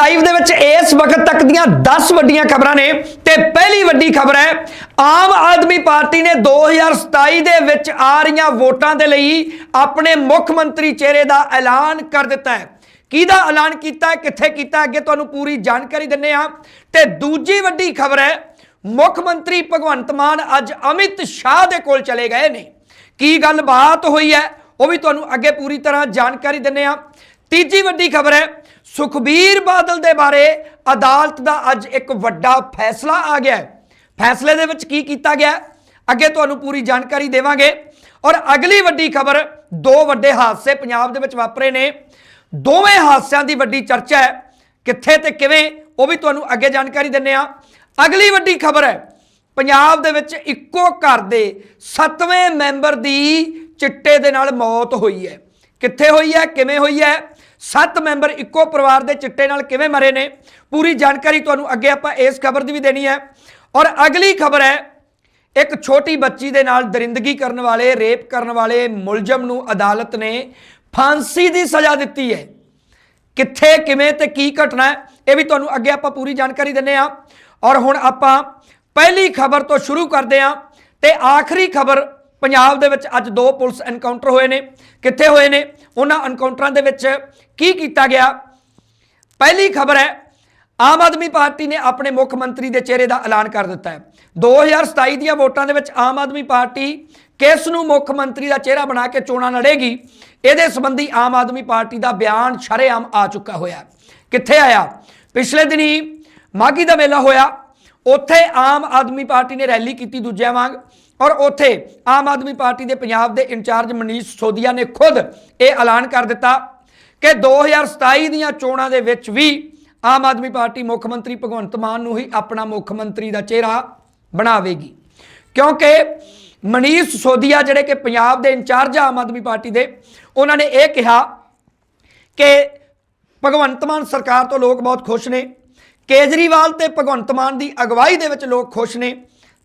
Live ਦੇ ਵਿੱਚ ਇਸ ਵਕਤ ਤੱਕ ਦੀਆਂ 10 ਵੱਡੀਆਂ ਖਬਰਾਂ ਨੇ ਤੇ ਪਹਿਲੀ ਵੱਡੀ ਖਬਰ ਹੈ, ਆਮ ਆਦਮੀ ਪਾਰਟੀ ਨੇ 2027 ਦੇ ਵਿੱਚ ਆ ਰਹੀਆਂ ਵੋਟਾਂ ਦੇ ਲਈ ਆਪਣੇ ਮੁੱਖ ਮੰਤਰੀ ਚਿਹਰੇ ਦਾ ਐਲਾਨ ਕਰ ਦਿੱਤਾ ਹੈ। ਕਿਹਦਾ ਐਲਾਨ ਕੀਤਾ ਕਿੱਥੇ ਕੀਤਾ ਅੱਗੇ ਤੁਹਾਨੂੰ ਪੂਰੀ ਜਾਣਕਾਰੀ ਦਿੰਨੇ ਆ ਤੇ ਦੂਜੀ ਵੱਡੀ ਖਬਰ ਹੈ, ਮੁੱਖ ਮੰਤਰੀ ਭਗਵੰਤ ਮਾਨ ਅੱਜ ਅਮਿਤ ਸ਼ਾਹ ਦੇ ਕੋਲ ਚਲੇ ਗਏ ਨੇ। ਕੀ ਗੱਲਬਾਤ ਹੋਈ ਹੈ, ਉਹ ਵੀ ਤੁਹਾਨੂੰ ਅੱਗੇ ਪੂਰੀ ਤਰ੍ਹਾਂ ਜਾਣਕਾਰੀ ਦਿੰਨੇ ਆ ਤੀਜੀ ਵੱਡੀ ਖਬਰ ਹੈ ਸੁਖਬੀਰ ਬਾਦਲ ਦੇ ਬਾਰੇ ਅਦਾਲਤ ਦਾ ਅੱਜ ਇੱਕ ਵੱਡਾ ਫੈਸਲਾ ਆ ਗਿਆ ਹੈ। ਫੈਸਲੇ ਦੇ ਵਿੱਚ ਕੀ ਕੀਤਾ ਗਿਆ ਅੱਗੇ ਤੁਹਾਨੂੰ ਪੂਰੀ ਜਾਣਕਾਰੀ ਦੇਵਾਂਗੇ। ਔਰ ਅਗਲੀ ਵੱਡੀ ਖਬਰ, ਦੋ ਵੱਡੇ ਹਾਦਸੇ ਪੰਜਾਬ ਦੇ ਵਿੱਚ ਵਾਪਰੇ ਨੇ। ਦੋਵੇਂ ਹਾਦਸਿਆਂ ਦੀ ਵੱਡੀ ਚਰਚਾ ਹੈ। ਕਿੱਥੇ ਤੇ ਕਿਵੇਂ, ਉਹ ਵੀ ਤੁਹਾਨੂੰ ਅੱਗੇ ਜਾਣਕਾਰੀ ਦਿੰਨੇ ਆ ਅਗਲੀ ਵੱਡੀ ਖਬਰ ਹੈ, ਪੰਜਾਬ ਦੇ ਵਿੱਚ ਇੱਕੋ ਘਰ ਦੇ 7ਵੇਂ ਮੈਂਬਰ ਦੀ ਚਿੱਟੇ ਦੇ ਨਾਲ ਮੌਤ ਹੋਈ ਹੈ। ਕਿੱਥੇ ਹੋਈ ਹੈ, ਕਿਵੇਂ ਹੋਈ ਹੈ? ਸੱਤ ਮੈਂਬਰ ਇੱਕੋ ਪਰਿਵਾਰ ਦੇ ਚਿੱਟੇ ਨਾਲ ਕਿਵੇਂ ਮਰੇ ਨੇ? ਪੂਰੀ ਜਾਣਕਾਰੀ ਤੁਹਾਨੂੰ ਅੱਗੇ ਆਪਾਂ ਇਸ ਖਬਰ ਦੀ ਵੀ ਦੇਣੀ ਹੈ। ਔਰ ਅਗਲੀ ਖਬਰ ਹੈ, ਇੱਕ ਛੋਟੀ ਬੱਚੀ ਦੇ ਨਾਲ ਦਰਿੰਦਗੀ ਕਰਨ ਵਾਲੇ, ਰੇਪ ਕਰਨ ਵਾਲੇ ਮੁਲਜ਼ਮ ਨੂੰ ਅਦਾਲਤ ਨੇ ਫਾਂਸੀ ਦੀ ਸਜ਼ਾ ਦਿੱਤੀ ਹੈ। ਕਿੱਥੇ, ਕਿਵੇਂ ਤੇ ਕੀ ਘਟਨਾ ਹੈ, ਇਹ ਵੀ ਤੁਹਾਨੂੰ ਅੱਗੇ ਆਪਾਂ ਪੂਰੀ ਜਾਣਕਾਰੀ ਦਿੰਨੇ ਆ ਔਰ ਹੁਣ ਆਪਾਂ ਪਹਿਲੀ ਖਬਰ ਤੋਂ ਸ਼ੁਰੂ ਕਰਦੇ ਆ ਤੇ ਆਖਰੀ ਖਬਰ ਪੰਜਾਬ ਦੇ ਵਿੱਚ ਅੱਜ ਦੋ ਪੁਲਿਸ ਐਨਕਾਊਂਟਰ ਹੋਏ ਨੇ। ਕਿੱਥੇ ਹੋਏ ਨੇ? ਉਹਨਾਂ ਐਨਕਾਊਂਟਰਾਂ ਦੇ ਵਿੱਚ ਕੀ ਕੀਤਾ ਗਿਆ? ਪਹਿਲੀ ਖਬਰ ਹੈ, ਆਮ ਆਦਮੀ ਪਾਰਟੀ ਨੇ ਆਪਣੇ ਮੁੱਖ ਮੰਤਰੀ ਦੇ ਚਿਹਰੇ ਦਾ ਐਲਾਨ ਕਰ ਦਿੱਤਾ ਹੈ। 2027 ਦੀਆਂ ਵੋਟਾਂ ਦੇ ਵਿੱਚ ਆਮ ਆਦਮੀ ਪਾਰਟੀ ਕਿਸ ਨੂੰ ਮੁੱਖ ਮੰਤਰੀ ਦਾ ਚਿਹਰਾ ਬਣਾ ਕੇ ਚੋਣਾਂ ਲੜੇਗੀ? ਇਹਦੇ ਸੰਬੰਧੀ ਆਮ ਆਦਮੀ ਪਾਰਟੀ ਦਾ ਬਿਆਨ ਸ਼ਰੇਆਮ ਆ ਚੁੱਕਾ ਹੋਇਆ ਕਿੱਥੇ ਆਇਆ? ਪਿਛਲੇ ਦਿਨੀ ਮਾਗੀ ਦਾ ਮੇਲਾ ਹੋਇਆ। ਉੱਥੇ ਆਮ ਆਦਮੀ ਪਾਰਟੀ ਨੇ ਰੈਲੀ ਕੀਤੀ ਦੂਜਿਆਂ ਵਾਂਗ। ਔਰ ਉੱਥੇ ਆਮ ਆਦਮੀ ਪਾਰਟੀ ਦੇ ਪੰਜਾਬ ਦੇ ਇੰਚਾਰਜ ਮਨੀਸ਼ ਸੋਦੀਆ ਨੇ ਖੁਦ ਇਹ ਐਲਾਨ ਕਰ ਦਿੱਤਾ ਕਿ 2027 ਦੀਆਂ ਚੋਣਾਂ ਦੇ ਵਿੱਚ ਵੀ ਆਮ ਆਦਮੀ ਪਾਰਟੀ ਮੁੱਖ ਮੰਤਰੀ ਭਗਵੰਤ ਮਾਨ ਨੂੰ ਹੀ ਆਪਣਾ ਮੁੱਖ ਮੰਤਰੀ ਦਾ ਚਿਹਰਾ ਬਣਾਵੇਗੀ। ਕਿਉਂਕਿ ਮਨੀਸ਼ ਸੋਦੀਆ ਜਿਹੜੇ ਕਿ ਪੰਜਾਬ ਦੇ ਇੰਚਾਰਜ ਆਮ ਆਦਮੀ ਪਾਰਟੀ ਦੇ, ਉਹਨਾਂ ਨੇ ਇਹ ਕਿਹਾ ਕਿ ਭਗਵੰਤ ਮਾਨ ਸਰਕਾਰ ਤੋਂ ਲੋਕ ਬਹੁਤ ਖੁਸ਼ ਨੇ, ਕੇਜਰੀਵਾਲ ਤੇ ਭਗਵੰਤ ਮਾਨ ਦੀ ਅਗਵਾਈ ਦੇ ਵਿੱਚ ਲੋਕ ਖੁਸ਼ ਨੇ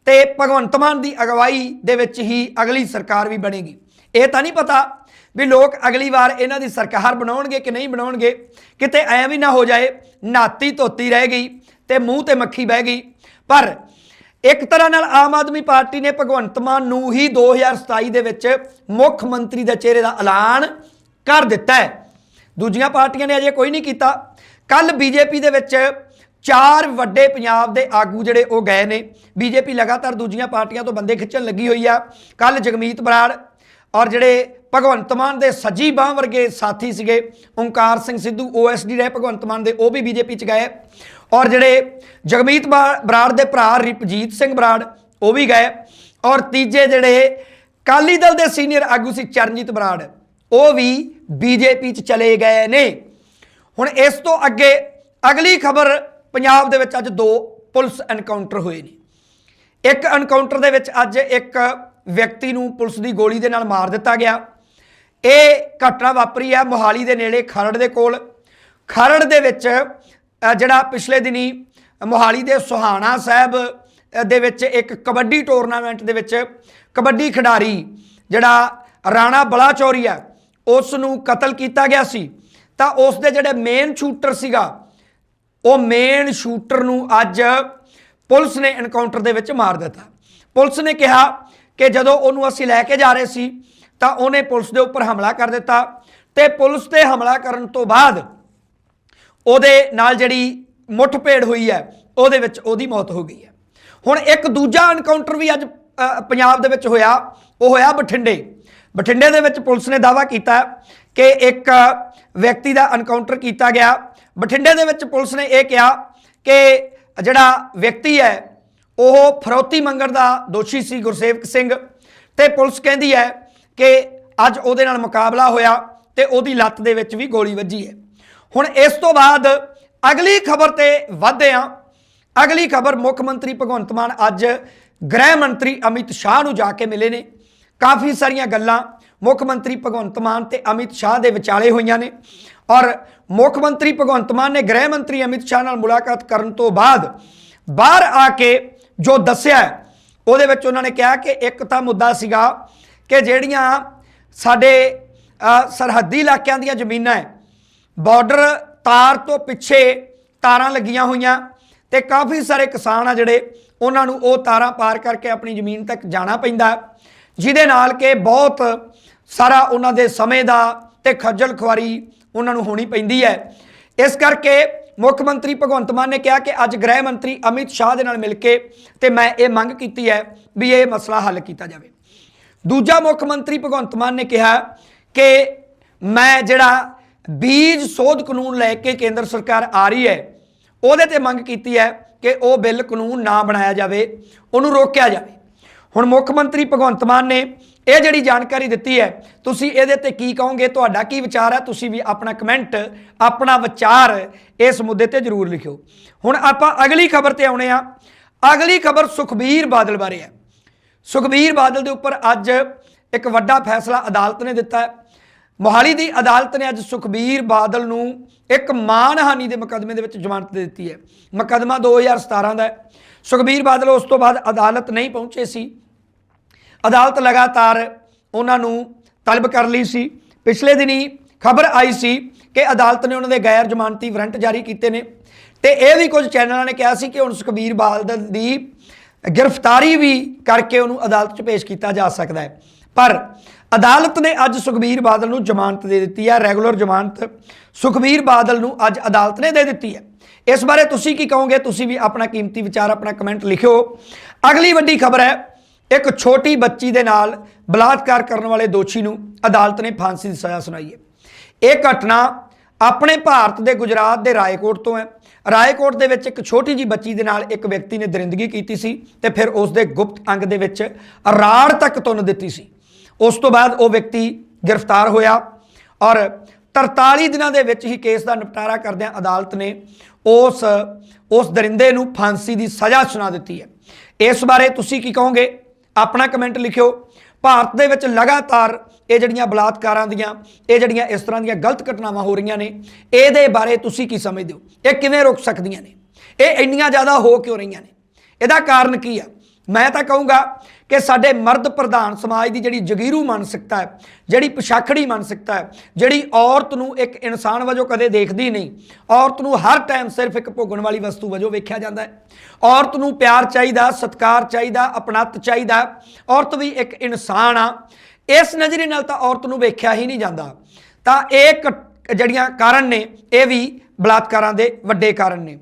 ਤੇ ਭਗਵੰਤ ਮਾਨ ਦੀ ਅਗਵਾਈ ਦੇ ਵਿੱਚ ਹੀ ਅਗਲੀ ਸਰਕਾਰ ਵੀ ਬਣੇਗੀ। ਇਹ ਤਾਂ ਨਹੀਂ ਪਤਾ ਵੀ ਲੋਕ ਅਗਲੀ ਵਾਰ ਇਹਨਾਂ ਦੀ ਸਰਕਾਰ ਬਣਾਉਣਗੇ ਕਿ ਨਹੀਂ ਬਣਾਉਣਗੇ। ਕਿਤੇ ਐਂ ਵੀ ਨਾ ਹੋ ਜਾਏ, ਨਾਤੀ ਧੋਤੀ ਰਹਿ ਗਈ ਤੇ ਮੂੰਹ ਤੇ ਮੱਖੀ ਬਹਿ ਗਈ। ਪਰ ਇੱਕ ਤਰ੍ਹਾਂ ਨਾਲ ਆਮ ਆਦਮੀ ਪਾਰਟੀ ਨੇ ਭਗਵੰਤ ਮਾਨ ਨੂੰ ਹੀ 2027 ਦੇ ਵਿੱਚ ਮੁੱਖ ਮੰਤਰੀ ਦੇ ਚਿਹਰੇ ਦਾ ਐਲਾਨ ਕਰ ਦਿੱਤਾ ਹੈ। ਦੂਜੀਆਂ ਪਾਰਟੀਆਂ ਨੇ ਅਜੇ ਕੋਈ ਨਹੀਂ ਕੀਤਾ। ਕੱਲ ਬੀਜੇਪੀ ਦੇ ਵਿੱਚ ਚਾਰ ਵੱਡੇ ਪੰਜਾਬ ਦੇ ਆਗੂ ਜਿਹੜੇ ਉਹ ਗਏ ਨੇ। ਬੀਜੇਪੀ ਲਗਾਤਾਰ ਦੂਜੀਆਂ ਪਾਰਟੀਆਂ ਤੋਂ ਬੰਦੇ ਖਿੱਚਣ ਲੱਗੀ ਹੋਈ ਆ। ਕੱਲ ਜਗਮੀਤ ਬਰਾੜ ਔਰ ਜਿਹੜੇ ਭਗਵੰਤ ਮਾਨ ਦੇ ਸੱਜੀ ਬਾਹ ਵਰਗੇ ਸਾਥੀ ਸੀਗੇ, ਓਂਕਾਰ ਸਿੰਘ ਸਿੱਧੂ ਓਐਸਡੀ ਰਹੇ ਭਗਵੰਤ ਮਾਨ ਦੇ, ਉਹ ਵੀ ਬੀਜੇਪੀ ਚ ਗਏ। ਔਰ ਜਿਹੜੇ ਜਗਮੀਤ ਬਾ- ਬਰਾੜ ਦੇ ਭਰਾ ਰਿਪਜੀਤ ਸਿੰਘ ਬਰਾੜ, ਉਹ ਵੀ ਗਏ। ਔਰ ਤੀਜੇ ਜਿਹੜੇ ਕਾਲੀ ਦਲ ਦੇ ਸੀਨੀਅਰ ਆਗੂ ਸੀ ਚਰਨਜੀਤ ਬਰਾੜ, ਉਹ ਵੀ ਬੀਜੇਪੀ ਚ ਚਲੇ ਗਏ ਨੇ। ਹੁਣ ਇਸ ਤੋਂ ਅੱਗੇ ਅਗਲੀ ਖਬਰ ਪੰਜਾਬ ਦੇ ਵਿੱਚ ਅੱਜ ਦੋ ਪੁਲਿਸ ਐਨਕਾਊਂਟਰ ਹੋਏ ਨੇ। ਇੱਕ ਐਨਕਾਊਂਟਰ ਦੇ ਵਿੱਚ ਅੱਜ ਇੱਕ ਵਿਅਕਤੀ ਨੂੰ ਪੁਲਿਸ ਦੀ ਗੋਲੀ ਦੇ ਨਾਲ ਮਾਰ ਦਿੱਤਾ ਗਿਆ। ਇਹ ਘਟਨਾ ਵਾਪਰੀ ਹੈ ਮੋਹਾਲੀ ਦੇ ਨੇੜੇ ਖਰੜ ਦੇ ਕੋਲ। ਖਰੜ ਦੇ ਵਿੱਚ ਜਿਹੜਾ ਪਿਛਲੇ ਦਿਨੀ ਮੋਹਾਲੀ ਦੇ ਸੁਹਾਣਾ ਸਾਹਿਬ ਦੇ ਵਿੱਚ ਇੱਕ ਕਬੱਡੀ ਟੂਰਨਾਮੈਂਟ ਦੇ ਵਿੱਚ ਕਬੱਡੀ ਖਿਡਾਰੀ ਜਿਹੜਾ ਰਾਣਾ ਬਲਾਚੌਰੀ ਬਲਾਚੌਰੀਆ ਉਸ ਨੂੰ ਕਤਲ ਕੀਤਾ ਗਿਆ ਸੀ। ਤਾਂ ਉਸ ਦੇ ਜਿਹੜੇ ਮੇਨ ਸ਼ੂਟਰ ਸੀਗਾ ਉਹ ਮੇਨ ਸ਼ੂਟਰ ਨੂੰ ਅੱਜ ਪੁਲਿਸ ਨੇ ਐਨਕਾਊਂਟਰ ਦੇ ਵਿੱਚ ਮਾਰ ਦਿੱਤਾ। ਪੁਲਿਸ ਨੇ ਕਿਹਾ ਕਿ ਜਦੋਂ ਉਹਨੂੰ ਅਸੀਂ ਲੈ ਕੇ ਜਾ ਰਹੇ ਸੀ, ਤਾਂ ਉਹਨੇ ਪੁਲਿਸ ਦੇ ਉੱਪਰ ਹਮਲਾ ਕਰ ਦਿੱਤਾ ਤੇ ਪੁਲਿਸ ਤੇ ਹਮਲਾ ਕਰਨ ਤੋਂ ਬਾਅਦ ਉਹਦੇ ਨਾਲ ਜਿਹੜੀ ਮੁੱਠਭੇੜ ਹੋਈ ਹੈ, ਉਹਦੇ ਵਿੱਚ ਉਹਦੀ ਮੌਤ ਹੋ ਗਈ ਹੈ। ਹੁਣ ਇੱਕ ਦੂਜਾ ਐਨਕਾਊਂਟਰ ਵੀ ਅੱਜ ਪੰਜਾਬ ਦੇ ਵਿੱਚ ਹੋਇਆ, ਉਹ ਹੋਇਆ ਬਠਿੰਡੇ। ਬਠਿੰਡੇ ਦੇ ਵਿੱਚ ਪੁਲਿਸ ਨੇ ਦਾਵਾ ਕੀਤਾ ਕਿ ਇੱਕ ਵਿਅਕਤੀ ਦਾ ਐਨਕਾਊਂਟਰ ਕੀਤਾ ਗਿਆ। ਬਠਿੰਡੇ ਦੇ ਵਿੱਚ ਪੁਲਿਸ ਨੇ ਇਹ ਕਿਹਾ ਕਿ ਜਿਹੜਾ ਵਿਅਕਤੀ ਹੈ, ਉਹ ਫਰੋਤੀ ਮੰਗਣ ਦਾ ਦੋਸ਼ੀ ਸੀ ਗੁਰਸੇਵਕ ਸਿੰਘ ਤੇ ਪੁਲਿਸ ਕਹਿੰਦੀ ਹੈ ਕਿ ਅੱਜ ਉਹਦੇ ਨਾਲ ਮੁਕਾਬਲਾ ਹੋਇਆ ਤੇ ਉਹਦੀ ਲੱਤ ਦੇ ਵਿੱਚ ਵੀ ਗੋਲੀ ਵੱਜੀ ਹੈ। ਹੁਣ ਇਸ ਤੋਂ ਬਾਅਦ ਅਗਲੀ ਖਬਰ ਤੇ ਵਧਦੇ ਹਾਂ। ਅਗਲੀ ਖਬਰ ਮੁੱਖ ਮੰਤਰੀ ਭਗਵੰਤ ਮਾਨ ਅੱਜ ਗ੍ਰਹਿ ਮੰਤਰੀ ਅਮਿਤ ਸ਼ਾਹ ਨੂੰ ਜਾ ਕੇ ਮਿਲੇ ਨੇ। ਕਾਫੀ ਸਾਰੀਆਂ ਗੱਲਾਂ ਮੁੱਖ ਮੰਤਰੀ ਭਗਵੰਤ ਮਾਨ ਤੇ ਅਮਿਤ ਸ਼ਾਹ ਦੇ ਵਿਚਾਲੇ ਹੋਈਆਂ ਨੇ। ਔਰ ਮੁੱਖ ਮੰਤਰੀ ਭਗਵੰਤ ਮਾਨ ਨੇ ਗ੍ਰਹਿ ਮੰਤਰੀ ਅਮਿਤ ਸ਼ਾਹ ਨਾਲ ਮੁਲਾਕਾਤ ਕਰਨ ਤੋਂ ਬਾਅਦ ਬਾਹਰ ਆ ਕੇ ਜੋ ਦੱਸਿਆ ਉਹਦੇ ਵਿੱਚ ਉਹਨਾਂ ਨੇ ਕਿਹਾ ਕਿ ਇੱਕ ਤਾਂ ਮੁੱਦਾ ਸੀਗਾ ਕਿ ਜਿਹੜੀਆਂ ਸਾਡੇ ਸਰਹੱਦੀ ਇਲਾਕਿਆਂ ਦੀਆਂ ਜ਼ਮੀਨਾਂ ਹੈ, ਬਾਰਡਰ ਤਾਰ ਤੋਂ ਪਿੱਛੇ ਤਾਰਾਂ ਲੱਗੀਆਂ ਹੋਈਆਂ ਤੇ ਕਾਫੀ ਸਾਰੇ ਕਿਸਾਨ ਆ ਜਿਹੜੇ, ਉਹਨਾਂ ਨੂੰ ਉਹ ਤਾਰਾਂ ਪਾਰ ਕਰਕੇ ਆਪਣੀ ਜ਼ਮੀਨ ਤੱਕ ਜਾਣਾ ਪੈਂਦਾ। ਜਿਹਦੇ ਨਾਲ ਕਿ ਬਹੁਤ ਸਾਰਾ ਉਹਨਾਂ ਦੇ ਸਮੇਂ ਦਾ ਤੇ ਖੱਜਲ ਖੁਆਰੀ ਉਹਨਾਂ ਨੂੰ ਹੋਣੀ ਪੈਂਦੀ ਹੈ। ਇਸ ਕਰਕੇ ਮੁੱਖ ਮੰਤਰੀ ਭਗਵੰਤ ਮਾਨ ਨੇ ਕਿਹਾ ਕਿ ਅੱਜ ਗ੍ਰਹਿ ਮੰਤਰੀ ਅਮਿਤ ਸ਼ਾਹ ਦੇ ਨਾਲ ਮਿਲ ਕੇ ਤੇ ਮੈਂ ਇਹ ਮੰਗ ਕੀਤੀ ਹੈ ਵੀ ਇਹ ਮਸਲਾ ਹੱਲ ਕੀਤਾ ਜਾਵੇ। ਦੂਜਾ ਮੁੱਖ ਮੰਤਰੀ ਭਗਵੰਤ ਮਾਨ ਨੇ ਕਿਹਾ ਕਿ ਮੈਂ ਜਿਹੜਾ ਬੀਜ ਸੋਧ ਕਾਨੂੰਨ ਲੈ ਕੇ ਕੇਂਦਰ ਸਰਕਾਰ ਆ ਰਹੀ ਹੈ, ਉਹਦੇ ਤੇ ਮੰਗ ਕੀਤੀ ਹੈ ਕਿ ਉਹ ਬਿੱਲ ਕਾਨੂੰਨ ਨਾ ਬਣਾਇਆ ਜਾਵੇ, ਉਹਨੂੰ ਰੋਕਿਆ ਜਾਵੇ। ਹੁਣ ਮੁੱਖ ਮੰਤਰੀ ਭਗਵੰਤ ਮਾਨ ਨੇ ਇਹ ਜਿਹੜੀ ਜਾਣਕਾਰੀ ਦਿੱਤੀ ਹੈ, ਤੁਸੀਂ ਇਹਦੇ ਤੇ ਕੀ ਕਹੋਗੇ? ਤੁਹਾਡਾ ਕੀ ਵਿਚਾਰ ਹੈ? ਤੁਸੀਂ ਵੀ ਆਪਣਾ ਕਮੈਂਟ, ਆਪਣਾ ਵਿਚਾਰ ਇਸ ਮੁੱਦੇ ਤੇ ਜ਼ਰੂਰ ਲਿਖਿਓ। ਹੁਣ ਆਪਾਂ ਅਗਲੀ ਖਬਰ ਤੇ ਆਉਣੇ ਆ ਅਗਲੀ ਖਬਰ ਸੁਖਬੀਰ ਬਾਦਲ ਬਾਰੇ ਹੈ। ਸੁਖਬੀਰ ਬਾਦਲ ਦੇ ਉੱਪਰ ਅੱਜ ਇੱਕ ਵੱਡਾ ਫੈਸਲਾ ਅਦਾਲਤ ਨੇ ਦਿੱਤਾ ਹੈ। ਮੋਹਾਲੀ ਦੀ ਅਦਾਲਤ ਨੇ ਅੱਜ ਸੁਖਬੀਰ ਬਾਦਲ ਨੂੰ ਇੱਕ ਮਾਨਹਾਨੀ ਦੇ ਮੁਕੱਦਮੇ ਦੇ ਵਿੱਚ ਜ਼ਮਾਨਤ ਦੇ ਦਿੱਤੀ ਹੈ। ਮੁਕੱਦਮਾ 2017 ਦਾ ਹੈ। ਸੁਖਬੀਰ ਬਾਦਲ ਉਸ ਤੋਂ ਬਾਅਦ ਅਦਾਲਤ ਨਹੀਂ ਪਹੁੰਚੇ ਸੀ। ਅਦਾਲਤ ਲਗਾਤਾਰ ਉਹਨਾਂ ਨੂੰ ਤਲਬ ਕਰ ਲਈ ਸੀ। ਪਿਛਲੇ ਦਿਨੀ ਖਬਰ ਆਈ ਸੀ ਕਿ ਅਦਾਲਤ ਨੇ ਉਹਨਾਂ ਦੇ ਗੈਰ ਜ਼ਮਾਨਤੀ ਵਾਰੰਟ ਜਾਰੀ ਕੀਤੇ ਨੇ। ਤੇ ਇਹ ਵੀ ਕੁਝ ਚੈਨਲਾਂ ਨੇ ਕਿਹਾ ਸੀ ਕਿ ਹੁਣ ਸੁਖਬੀਰ ਬਾਦਲ ਦੀ ਗ੍ਰਿਫਤਾਰੀ ਵੀ ਕਰਕੇ ਉਹਨੂੰ ਅਦਾਲਤ 'ਚ ਪੇਸ਼ ਕੀਤਾ ਜਾ ਸਕਦਾ ਹੈ। ਪਰ ਅਦਾਲਤ ਨੇ ਅੱਜ ਸੁਖਬੀਰ ਬਾਦਲ ਨੂੰ ਜ਼ਮਾਨਤ ਦੇ ਦਿੱਤੀ ਹੈ। ਰੈਗੂਲਰ ਜ਼ਮਾਨਤ ਸੁਖਬੀਰ ਬਾਦਲ ਨੂੰ ਅੱਜ ਅਦਾਲਤ ਨੇ ਦੇ ਦਿੱਤੀ ਹੈ। ਇਸ ਬਾਰੇ ਤੁਸੀਂ ਕੀ ਕਹੋਗੇ? ਤੁਸੀਂ ਵੀ ਆਪਣਾ ਕੀਮਤੀ ਵਿਚਾਰ, ਆਪਣਾ ਕਮੈਂਟ ਲਿਖਿਓ। ਅਗਲੀ ਵੱਡੀ ਖਬਰ ਹੈ ਇੱਕ ਛੋਟੀ ਬੱਚੀ ਦੇ ਨਾਲ ਬਲਾਤਕਾਰ ਕਰਨ ਵਾਲੇ ਦੋਸ਼ੀ ਨੂੰ ਅਦਾਲਤ ਨੇ ਫਾਂਸੀ ਦੀ ਸਜ਼ਾ ਸੁਣਾਈ ਹੈ। ਇਹ ਘਟਨਾ ਆਪਣੇ ਭਾਰਤ ਦੇ ਗੁਜਰਾਤ ਦੇ ਰਾਏਕੋਟ ਤੋਂ ਹੈ। ਰਾਏਕੋਟ ਦੇ ਵਿੱਚ ਇੱਕ ਛੋਟੀ ਜੀ ਬੱਚੀ ਦੇ ਨਾਲ ਇੱਕ ਵਿਅਕਤੀ ਨੇ ਦਰਿੰਦਗੀ ਕੀਤੀ ਸੀ ਤੇ ਫਿਰ ਉਸ ਦੇ ਗੁਪਤ ਅੰਗ ਦੇ ਵਿੱਚ ਰਾੜ ਤੱਕ ਤੁੰਨ ਦਿੱਤੀ ਸੀ। ਉਸ ਤੋਂ ਬਾਅਦ ਉਹ ਵਿਅਕਤੀ ਗ੍ਰਿਫਤਾਰ ਹੋਇਆ ਔਰ 43 ਦਿਨਾਂ ਦੇ ਵਿੱਚ ਹੀ ਕੇਸ ਦਾ ਨਿਪਟਾਰਾ ਕਰਦਿਆਂ ਅਦਾਲਤ ਨੇ ਉਸ ਉਸ ਦਰਿੰਦੇ ਨੂੰ ਫਾਂਸੀ ਦੀ ਸਜ਼ਾ ਸੁਣਾ ਦਿੱਤੀ ਹੈ। ਇਸ ਬਾਰੇ ਤੁਸੀਂ ਕੀ ਕਹੋਗੇ? ਆਪਣਾ ਕਮੈਂਟ ਲਿਖਿਓ। ਭਾਰਤ ਦੇ ਵਿੱਚ ਲਗਾਤਾਰ ਇਹ ਜਿਹੜੀਆਂ ਬਲਾਤਕਾਰਾਂ ਦੀਆਂ, ਇਹ ਜਿਹੜੀਆਂ ਇਸ ਤਰ੍ਹਾਂ ਦੀਆਂ ਗਲਤ ਘਟਨਾਵਾਂ ਹੋ ਰਹੀਆਂ ਨੇ, ਇਹਦੇ ਬਾਰੇ ਤੁਸੀਂ ਕੀ ਸਮਝਦੇ ਹੋ? ਇਹ ਕਿਵੇਂ ਰੁਕ ਸਕਦੀਆਂ ਨੇ? ਇਹ ਇੰਨੀਆਂ ਜ਼ਿਆਦਾ ਹੋ ਕਿਉਂ ਰਹੀਆਂ ਨੇ? ਇਹਦਾ ਕਾਰਨ ਕੀ ਆ? ਮੈਂ ਤਾਂ ਕਹੂੰਗਾ ਕਿ ਸਾਡੇ ਮਰਦ ਪ੍ਰਧਾਨ ਸਮਾਜ ਦੀ ਜਿਹੜੀ ਜਗੀਰੂ ਮਾਨਸਿਕਤਾ ਹੈ, ਜਿਹੜੀ ਪਛਾਖੜੀ ਮਾਨਸਿਕਤਾ ਹੈ, ਜਿਹੜੀ ਔਰਤ ਨੂੰ ਇੱਕ ਇਨਸਾਨ ਵਜੋਂ ਕਦੇ ਦੇਖਦੀ ਨਹੀਂ, ਔਰਤ ਨੂੰ ਹਰ ਟਾਈਮ ਸਿਰਫ ਇੱਕ ਭੋਗਣ ਵਾਲੀ ਵਸਤੂ ਵਜੋਂ ਵੇਖਿਆ ਜਾਂਦਾ ਹੈ। ਔਰਤ ਨੂੰ ਪਿਆਰ ਚਾਹੀਦਾ, ਸਤਿਕਾਰ ਚਾਹੀਦਾ, ਅਪਣੱਤ ਚਾਹੀਦਾ, ਔਰਤ ਵੀ ਇੱਕ ਇਨਸਾਨ ਆ। ਇਸ ਨਜ਼ਰੀਏ ਨਾਲ ਤਾਂ ਔਰਤ ਨੂੰ ਵੇਖਿਆ ਹੀ ਨਹੀਂ ਜਾਂਦਾ। ਤਾਂ ਇਹ ਘਟ- ਜਿਹੜੀਆਂ ਕਾਰਨ ਨੇ, ਇਹ ਵੀ ਬਲਾਤਕਾਰਾਂ ਦੇ ਵੱਡੇ ਕਾਰਨ ਨੇ।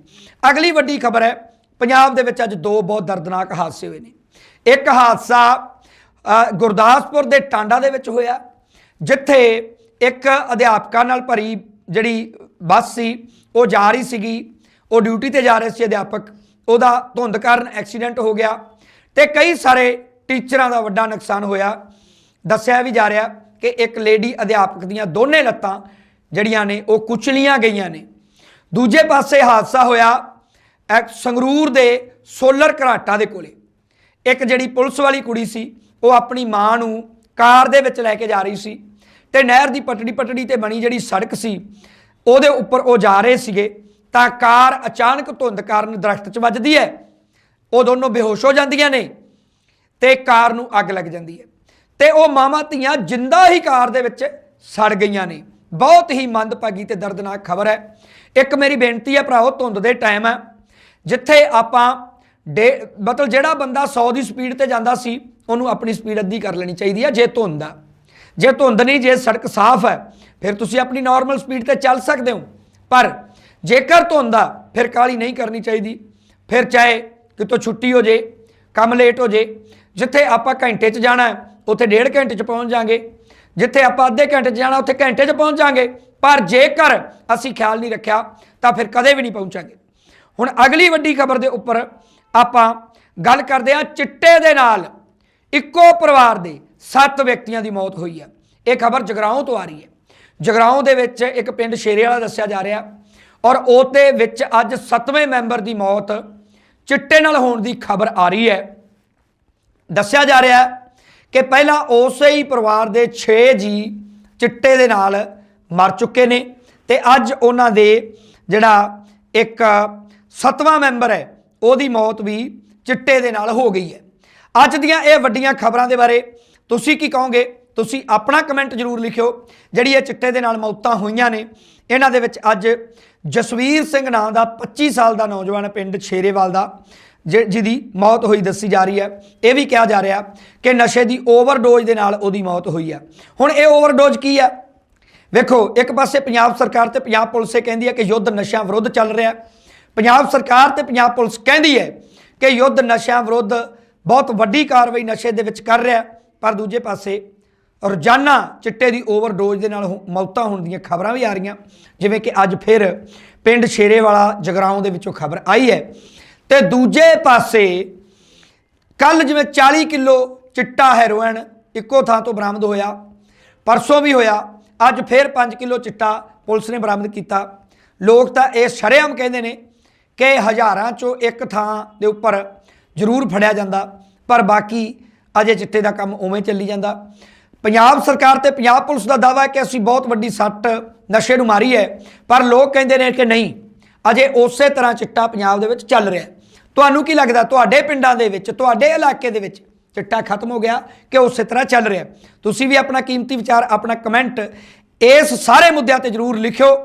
ਅਗਲੀ ਵੱਡੀ ਖਬਰ ਹੈ, ਪੰਜਾਬ ਦੇ ਵਿੱਚ ਅੱਜ ਦੋ ਬਹੁਤ ਦਰਦਨਾਕ ਹਾਦਸੇ ਹੋਏ ਨੇ। ਇੱਕ ਹਾਦਸਾ ਗੁਰਦਾਸਪੁਰ ਦੇ ਟਾਂਡਾ ਦੇ ਵਿੱਚ ਹੋਇਆ, ਜਿੱਥੇ ਇੱਕ ਅਧਿਆਪਕਾਂ ਨਾਲ ਭਰੀ ਜਿਹੜੀ ਬੱਸ ਸੀ, ਉਹ ਜਾ ਰਹੀ ਸੀਗੀ, ਉਹ ਡਿਊਟੀ ਤੇ ਜਾ ਰਹੇ ਸੀ ਅਧਿਆਪਕ, ਉਹਦਾ ਧੁੰਦ ਕਾਰਨ ਐਕਸੀਡੈਂਟ ਹੋ ਗਿਆ ਤੇ ਕਈ ਸਾਰੇ ਟੀਚਰਾਂ ਦਾ ਵੱਡਾ ਨੁਕਸਾਨ ਹੋਇਆ। ਦੱਸਿਆ ਵੀ ਜਾ ਰਿਹਾ ਕਿ ਇੱਕ ਲੇਡੀ ਅਧਿਆਪਕ ਦੀਆਂ ਦੋਨੇ ਲੱਤਾਂ ਜਿਹੜੀਆਂ ਨੇ, ਉਹ ਕੁਚਲੀਆਂ ਗਈਆਂ ਨੇ। ਦੂਜੇ ਪਾਸੇ ਹਾਦਸਾ ਹੋਇਆ ਇੱਕ ਸੰਗਰੂਰ ਦੇ ਸੋਲਰ ਘਰਾਟਾ ਦੇ ਕੋਲੇ। ਇੱਕ ਜਿਹੜੀ ਪੁਲਿਸ ਵਾਲੀ ਕੁੜੀ ਸੀ, ਉਹ ਆਪਣੀ ਮਾਂ ਨੂੰ ਕਾਰ ਦੇ ਵਿੱਚ ਲੈ ਕੇ ਜਾ ਰਹੀ ਸੀ ਤੇ ਨਹਿਰ ਦੀ ਪਟੜੀ ਪਟੜੀ ਤੇ ਬਣੀ ਜਿਹੜੀ ਸੜਕ ਸੀ, ਉਹਦੇ ਉੱਪਰ ਉਹ ਜਾ ਰਹੇ ਸੀਗੇ ਤਾਂ ਕਾਰ ਅਚਾਨਕ ਧੁੰਦ ਕਾਰਨ ਦਰਖਤ 'ਚ ਵੱਜਦੀ ਹੈ। ਉਹ ਦੋਨੋਂ ਬੇਹੋਸ਼ ਹੋ ਜਾਂਦੀਆਂ ਨੇ ਤੇ ਕਾਰ ਨੂੰ ਅੱਗ ਲੱਗ ਜਾਂਦੀ ਹੈ। ਤੇ ਉਹ ਮਾਮਾ ਧੀਆਂ ਜਿੰਦਾ ਹੀ ਕਾਰ ਦੇ ਵਿੱਚ ਸੜ ਗਈਆਂ ਨੇ। ਬਹੁਤ ਹੀ ਮੰਦਭਾਗੀ ਤੇ ਦਰਦਨਾਕ ਖਬਰ ਹੈ। ਇੱਕ ਮੇਰੀ ਬੇਨਤੀ ਹੈ ਭਰਾਓ ਧੁੰਦ ਦੇ ਟਾਈਮ ਹੈ, ਜਿੱਥੇ ਆਪਾਂ ਮਤਲਬ ਜਿਹੜਾ ਬੰਦਾ 100 ਦੀ ਸਪੀਡ ਤੇ ਜਾਂਦਾ ਸੀ, ਉਹਨੂੰ ਆਪਣੀ ਸਪੀਡ ਅੱਧੀ ਕਰ ਲੈਣੀ ਚਾਹੀਦੀ ਹੈ ਜੇ ਧੁੰਦ ਆ। ਜੇ ਧੁੰਦ ਨਹੀਂ, ਜੇ ਸੜਕ ਸਾਫ਼ ਹੈ, ਫਿਰ ਤੁਸੀਂ ਆਪਣੀ ਨਾਰਮਲ ਸਪੀਡ ਤੇ ਚੱਲ ਸਕਦੇ ਹੋ। ਪਰ ਜੇਕਰ ਧੁੰਦ ਆ, ਫਿਰ ਕਾਲੀ ਨਹੀਂ ਕਰਨੀ ਚਾਹੀਦੀ। ਫਿਰ ਚਾਹੇ ਕਿਤੋਂ ਛੁੱਟੀ ਹੋ ਜੇ, ਕੰਮ ਲੇਟ ਹੋ ਜੇ, ਜਿੱਥੇ ਆਪਾਂ ਘੰਟੇ 'ਚ ਜਾਣਾ ਹੈ, ਉੱਥੇ ਡੇਢ ਘੰਟੇ 'ਚ ਪਹੁੰਚ ਜਾਾਂਗੇ। ਜਿੱਥੇ ਆਪਾਂ ਅੱਧੇ ਘੰਟੇ 'ਚ ਜਾਣਾ, ਉੱਥੇ ਘੰਟੇ 'ਚ ਪਹੁੰਚ ਜਾਾਂਗੇ। ਪਰ ਜੇਕਰ ਅਸੀਂ ਖਿਆਲ ਨਹੀਂ ਰੱਖਿਆ, ਤਾਂ ਫਿਰ ਕਦੇ ਵੀ ਨਹੀਂ ਪਹੁੰਚਾਂਗੇ। ਹੁਣ ਅਗਲੀ ਵੱਡੀ ਖਬਰ ਦੇ ਉੱਪਰ ਆਪਾਂ ਗੱਲ ਕਰਦੇ ਹਾਂ ਚਿੱਟੇ ਦੇ ਨਾਲ। ਇੱਕੋ ਪਰਿਵਾਰ ਦੇ 7 ਵਿਅਕਤੀਆਂ ਦੀ ਮੌਤ ਹੋਈ ਹੈ। ਇਹ ਖਬਰ ਜਗਰਾਉਂ ਤੋਂ ਆ ਰਹੀ ਹੈ। ਜਗਰਾਉਂ ਦੇ ਵਿੱਚ ਇੱਕ ਪਿੰਡ ਸ਼ੇਰੇ ਵਾਲਾ ਦੱਸਿਆ ਜਾ ਰਿਹਾ ਔਰ ਉਹਦੇ ਵਿੱਚ ਅੱਜ 7ਵੇਂ ਮੈਂਬਰ ਦੀ ਮੌਤ ਚਿੱਟੇ ਨਾਲ ਹੋਣ ਦੀ ਖਬਰ ਆ ਰਹੀ ਹੈ। ਦੱਸਿਆ ਜਾ ਰਿਹਾ ਕਿ ਪਹਿਲਾਂ ਉਸੇ ਹੀ ਪਰਿਵਾਰ ਦੇ 6 ਜੀ ਚਿੱਟੇ ਦੇ ਨਾਲ ਮਰ ਚੁੱਕੇ ਨੇ ਤੇ ਅੱਜ ਉਹਨਾਂ ਦੇ ਜਿਹੜਾ ਇੱਕ ਸੱਤਵਾਂ ਮੈਂਬਰ ਹੈ ਉਹਦੀ ਮੌਤ ਵੀ ਚਿੱਟੇ ਦੇ ਨਾਲ ਹੋ ਗਈ ਹੈ। ਅੱਜ ਦੀਆਂ ਇਹ ਵੱਡੀਆਂ ਖਬਰਾਂ ਦੇ ਬਾਰੇ ਤੁਸੀਂ ਕੀ ਕਹੋਗੇ? ਤੁਸੀਂ ਆਪਣਾ ਕਮੈਂਟ ਜ਼ਰੂਰ ਲਿਖਿਓ। ਜਿਹੜੀ ਇਹ ਚਿੱਟੇ ਦੇ ਨਾਲ ਮੌਤਾਂ ਹੋਈਆਂ ਨੇ, ਇਹਨਾਂ ਦੇ ਵਿੱਚ ਅੱਜ ਜਸਵੀਰ ਸਿੰਘ ਨਾਂ ਦਾ 25 ਸਾਲ ਦਾ ਨੌਜਵਾਨ ਹੈ ਪਿੰਡ ਸ਼ੇਰੇਵਾਲ ਦਾ, ਜਿ- ਜਿਹਦੀ ਮੌਤ ਹੋਈ ਦੱਸੀ ਜਾ ਰਹੀ ਹੈ। ਇਹ ਵੀ ਕਿਹਾ ਜਾ ਰਿਹਾ ਕਿ ਨਸ਼ੇ ਦੀ ਓਵਰਡੋਜ਼ ਦੇ ਨਾਲ ਉਹਦੀ ਮੌਤ ਹੋਈ ਹੈ। ਹੁਣ ਇਹ ਓਵਰਡੋਜ਼ ਕੀ ਹੈ? ਵੇਖੋ, ਇੱਕ ਪਾਸੇ ਪੰਜਾਬ ਸਰਕਾਰ ਤੇ ਪੰਜਾਬ ਪੁਲਿਸ ਇਹ ਕਹਿੰਦੀ ਹੈ ਕਿ ਯੁੱਧ ਨਸ਼ਿਆਂ ਵਿਰੁੱਧ ਚੱਲ ਰਿਹਾ ਹੈ। ਪੰਜਾਬ ਸਰਕਾਰ ਤੇ ਪੰਜਾਬ ਪੁਲਿਸ ਕਹਿੰਦੀ ਹੈ ਕਿ ਯੁੱਧ ਨਸ਼ਿਆਂ ਵਿਰੁੱਧ ਬਹੁਤ ਵੱਡੀ ਕਾਰਵਾਈ ਨਸ਼ੇ ਦੇ ਵਿੱਚ ਕਰ ਰਿਹਾ ਪਰ ਦੂਜੇ ਪਾਸੇ ਰੋਜ਼ਾਨਾ ਚਿੱਟੇ ਦੀ ਓਵਰਡੋਜ਼ ਦੇ ਨਾਲ ਹੋ- ਮੌਤਾਂ ਹੋਣ ਦੀਆਂ ਖਬਰਾਂ ਵੀ ਆ ਰਹੀਆਂ, ਜਿਵੇਂ ਕਿ ਅੱਜ ਫਿਰ ਪਿੰਡ ਸ਼ੇਰੇਵਾਲਾ ਜਗਰਾਉਂ ਦੇ ਵਿੱਚੋਂ ਖਬਰ ਆਈ ਹੈ। ਤੇ ਦੂਜੇ ਪਾਸੇ ਕੱਲ ਜਿਵੇਂ 40 ਕਿਲੋ ਚਿੱਟਾ ਹੈਰੋਇਨ ਇੱਕੋ ਥਾਂ ਤੋਂ ਬਰਾਮਦ ਹੋਇਆ, ਪਰਸੋਂ ਵੀ ਹੋਇਆ, ਅੱਜ ਫਿਰ 5 ਕਿਲੋ ਚਿੱਟਾ ਪੁਲਿਸ ਨੇ ਬਰਾਮਦ ਕੀਤਾ। ਲੋਕ ਤਾਂ ਇਹ ਸ਼ਰੇਆਮ ਕਹਿੰਦੇ ਨੇ ਕਿ ਹਜ਼ਾਰਾਂ ਚੋਂ ਇੱਕ ਥਾਂ ਦੇ ਉੱਪਰ ਜ਼ਰੂਰ ਫੜਿਆ ਜਾਂਦਾ, ਪਰ ਬਾਕੀ ਅਜੇ ਚਿੱਟੇ ਦਾ ਕੰਮ ਉਵੇਂ ਚੱਲੀ ਜਾਂਦਾ। ਪੰਜਾਬ ਸਰਕਾਰ ਤੇ ਪੰਜਾਬ ਪੁਲਿਸ ਦਾ ਦਾਅਵਾ ਹੈ ਕਿ ਅਸੀਂ ਬਹੁਤ ਵੱਡੀ ਸੱਟ, ਨਸ਼ੇ ਨੂੰ ਮਾਰੀ ਹੈ, ਪਰ ਲੋਕ ਕਹਿੰਦੇ ਨੇ ਕਿ ਨਹੀਂ, ਅਜੇ ਉਸੇ ਤਰ੍ਹਾਂ ਚਿੱਟਾ ਪੰਜਾਬ ਦੇ ਵਿੱਚ ਚੱਲ ਰਿਹਾ ਤੁਹਾਨੂੰ ਕੀ ਲੱਗਦਾ, ਤੁਹਾਡੇ ਪਿੰਡਾਂ ਦੇ ਵਿੱਚ, ਤੁਹਾਡੇ ਇਲਾਕੇ ਦੇ ਵਿੱਚ ਚਿੱਟਾ ਖਤਮ ਹੋ ਗਿਆ ਕਿ ਉਸੇ ਤਰ੍ਹਾਂ ਚੱਲ ਰਿਹਾ ਤੁਸੀਂ ਵੀ ਆਪਣਾ ਕੀਮਤੀ ਵਿਚਾਰ, ਆਪਣਾ ਕਮੈਂਟ ਇਸ ਸਾਰੇ ਮੁੱਦਿਆਂ ਤੇ ਜਰੂਰ ਲਿਖਿਓ।